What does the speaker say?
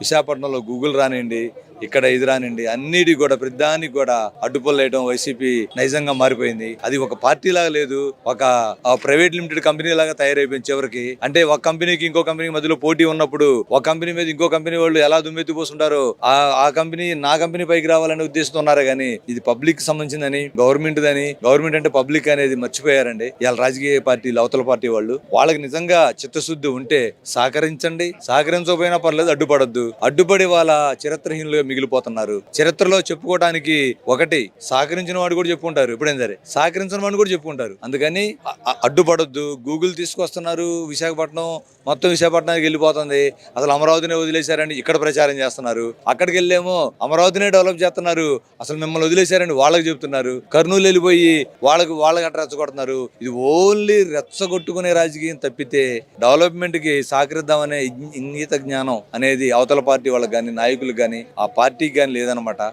విశాఖపట్నంలో గూగుల్ రానివ్వండి ఇక్కడ ఇది అన్నిటి కూడా ప్రతిదానికి కూడా అడ్డుపల్లేయడం వైసీపీ నైజంగా మారిపోయింది. అది ఒక పార్టీ లాగా లేదు. ఒక ప్రైవేట్ లిమిటెడ్ కంపెనీ లాగా తయారైపోయింది చివరికి. అంటే ఒక కంపెనీకి ఇంకో కంపెనీకి మధ్యలో పోటీ ఉన్నప్పుడు ఒక కంపెనీ మీద ఇంకో కంపెనీ వాళ్ళు ఎలా దుమ్మెత్తి పోస్తుంటారో ఆ కంపెనీ నా కంపెనీ పైకి రావాలనే ఉద్దేశంతో ఉన్నారా కానీ ఇది పబ్లిక్ సంబంధించిందని గవర్నమెంట్ దని గవర్నమెంట్ అంటే పబ్లిక్ అనేది మర్చిపోయారండి. ఇవాళ రాజకీయ పార్టీలు అవతల పార్టీ వాళ్ళు వాళ్ళకి నిజంగా చిత్తశుద్ధి ఉంటే సహకరించండి. సహకరించకపోయినా పర్లేదు అడ్డుపడద్దు. అడ్డుపడి వాళ్ళ చరిత్రహీనులుగా మిగిలిపోతున్నారు. చరిత్రలో చెప్పుకోవడానికి ఒకటి సహకరించిన వాడు కూడా చెప్పుకుంటారు. ఎప్పుడైనా సరే సహకరించిన వాడు కూడా చెప్పుకుంటారు. అందుకని అడ్డుపడద్దు అడ్డుపడొద్దు. గూగుల్ తీసుకొస్తున్నారు విశాఖపట్నం మొత్తం విశాఖపట్నానికి వెళ్ళిపోతుంది. అసలు అమరావతిని వదిలేశారని ఇక్కడ ప్రచారం చేస్తున్నారు. అక్కడికి వెళ్ళేమో అమరావతినే డెవలప్ చేస్తున్నారు. అసలు మిమ్మల్ని వదిలేశారని వాళ్ళకి చెప్తున్నారు. కర్నూలు వెళ్ళిపోయి వాళ్ళకి వాళ్ళకి అట్ట రెచ్చగొడుతున్నారు. ఇది ఓన్లీ రెచ్చగొట్టుకునే రాజకీయం తప్పితే డెవలప్మెంట్కి సహకరిద్దామనే ఇంగిత జ్ఞానం అనేది అవతల పార్టీ వాళ్ళకి కానీ నాయకులకు కానీ ఆ పార్టీకి కానీ లేదనమాట